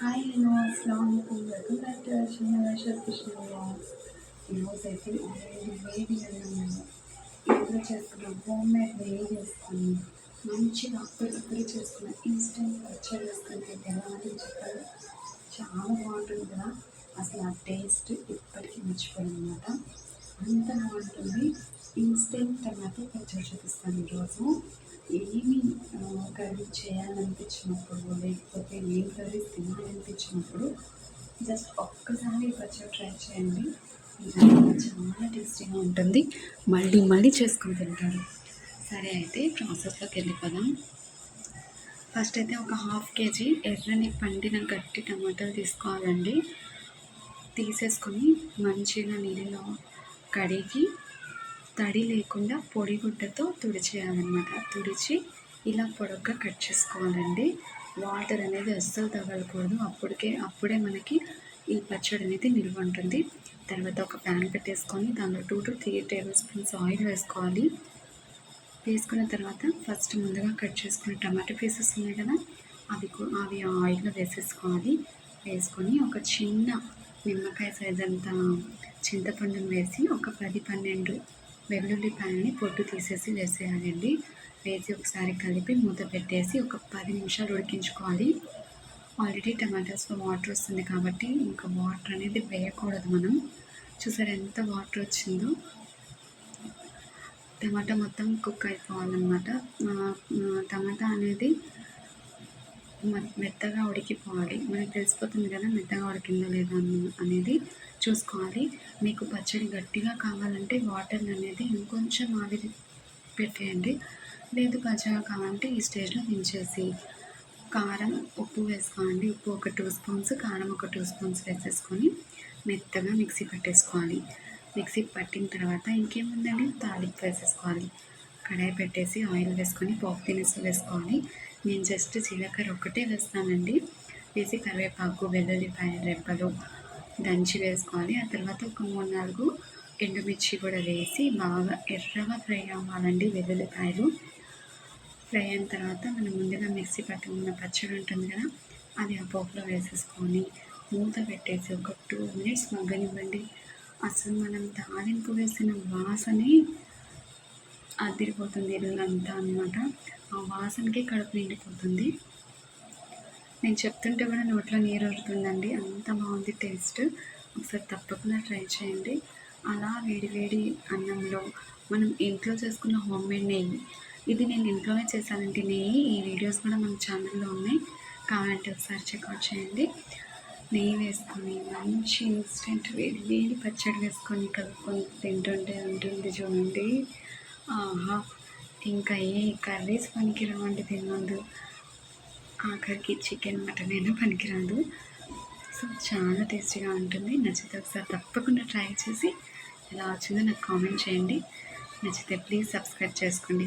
Hi hello అస్సలం welcome back to Chinna Krishna blogs ఈరోజు అయితే ఆల్రెడీ వేడి అన్నం ఇంట్లో చేసుకున్న హోమ్ మేడ్ నెయ్యి చేసుకుని మంచిగా అప్పటికప్పుడు చేసుకున్న ఇన్స్టెంట్ పచ్చడి వేసుకుని అయితే ఎలా అని చెప్పాలి చాలా బాగుంటుంది కదా అసలు ఆ టేస్ట్ ఇప్పటికీ మర్చిపోయింది అనమాట అంత బాగుంటుంది ఇన్స్టెంట్ పచ్చడి చూపిస్తాను ఈరోజు ఏమి కర్రీ చేయాలనిపించినప్పుడు లేకపోతే ఏం కర్రీ తినాలనిపించినప్పుడు జస్ట్ ఒక్కసారి పచ్చడి ట్రై చేయండి. చాలా టేస్టీగా ఉంటుంది. మళ్ళీ మళ్ళీ చేసుకొని తింటారు. సరే అయితే ప్రాసెస్లోకి వెళ్ళిపోదాం. ఫస్ట్ అయితే ఒక హాఫ్ కేజీ ఎర్రని పండిన గట్టి టమాటాలు తీసుకోవాలండి. తీసేసుకొని మంచిగా నీళ్ళలో కడిగి తడి లేకుండా పొడి గుడ్డతో తుడిచేయాలన్నమాట. తుడిచి ఇలా పొడగ్గా కట్ చేసుకోవాలండి. వాటర్ అనేది అస్సలు తగలకూడదు. అప్పటికే అప్పుడే మనకి ఈ పచ్చడి అనేది నిల్వ ఉంటుంది. తర్వాత ఒక ప్యాన్ పెట్టేసుకొని దానిలో two to three tablespoons oil వేసుకోవాలి. వేసుకున్న తర్వాత ఫస్ట్ ముందుగా కట్ చేసుకున్న టమాటో పీసెస్ ఉన్నాయి కదా అవి అవి ఆయిల్లో వేసేసుకోవాలి. వేసుకొని ఒక చిన్న నిమ్మకాయ సైజ్ అంత చింతపండును వేసి ఒక పది పన్నెండు వెల్లుల్లిపాయని పొట్టు తీసేసి వేసేయాలండి. వేసి ఒకసారి కలిపి మూత పెట్టేసి ఒక పది నిమిషాలు ఉడికించుకోవాలి. ఆల్రెడీ టమాటాస్లో వాటర్ వస్తుంది కాబట్టి ఇంకా వాటర్ అనేది వేయకూడదు మనం. చూసారు ఎంత వాటర్ వచ్చిందో? టమాటా మొత్తం కుక్ అయిపోవాలన్నమాట. టమాటా అనేది మెత్తగా ఉడికిపోవాలి. మనకు తెలిసిపోతుంది కదా మెత్తగా ఉడికిందో లేదా అనేది చూసుకోవాలి. మీకు పచ్చడి గట్టిగా కావాలంటే వాటర్ అనేది ఇంకొంచెం ఆవిరి పెట్టేయండి. లేదు పచ్చగా కావాలంటే ఈ స్టేజ్లో దించేసి కారం ఉప్పు వేసుకోండి. ఉప్పు ఒక టూ స్పూన్స్ కారం ఒక టూ స్పూన్స్ వేసేసుకొని మెత్తగా మిక్సీ పట్టేసుకోవాలి. మిక్సీ పట్టిన తర్వాత ఇంకేముందండి? తాలింపు వేసేసుకోవాలి. కడాయి పెట్టేసి ఆయిల్ వేసుకొని పోపు దినుసులు వేసుకోవాలి నేను జస్ట్ జీలకర్ర ఒక్కటే వేస్తానండి. వేసి కరివేపాకు వెల్లుల్లిపాయ రెప్పలు దంచి వేసుకోవాలి ఆ తర్వాత ఒక మూడు నాలుగు ఎండుమిర్చి కూడా వేసి బాగా ఎర్రగా ఫ్రై అవ్వాలండి వెల్లుల్లిపాయలు. ఫ్రై అయిన తర్వాత మనం ముందుగా మిక్సీ పట్టుకున్న పచ్చడి ఉంటుంది కదా అది ఆ పోపులో వేసేసుకొని మూత పెట్టేసి ఒక టూ మినిట్స్ మగ్గనివ్వండి. అసలు మనం తాలింపు వేసిన వాసనే అదిరిపోతుంది ఇల్లంతా అనమాట ఆ వాసనకి కడుపు నిండిపోతుంది. నేను చెప్తుంటే కూడా నోట్లో నీరు వరుతుందండి అంత బాగుంది టేస్ట్. ఒకసారి తప్పకుండా ట్రై చేయండి. అలా వేడి వేడి అన్నంలో మనం ఇంట్లో చేసుకున్న హోమ్ మేడ్ నెయ్యి. ఇది నేను ఇంట్లోనే చేశానంటే నెయ్యి. ఈ వీడియోస్ కూడా మన ఛానల్లో ఉన్నాయి. కావాలంటే ఒకసారి చెక్అవుట్ చేయండి. నెయ్యి వేసుకొని మంచి ఇన్స్టెంట్ వేడి వేడి పచ్చడి వేసుకొని కలుపుకొని తింటుంటే ఉంటుంది చూడండి. ఆహా ఇంకా ఏ కర్రీస్ పనికిరావండి తినదు ఆఖరికి చికెన్ మటన్ అయినా పనికిరాదు? సో చాలా టేస్టీగా ఉంటుంది. నచ్చితే ఒకసారి తప్పకుండా ట్రై చేసి ఎలా వచ్చిందో నాకు కామెంట్ చేయండి. నచ్చితే ప్లీజ్ సబ్స్క్రైబ్ చేసుకోండి.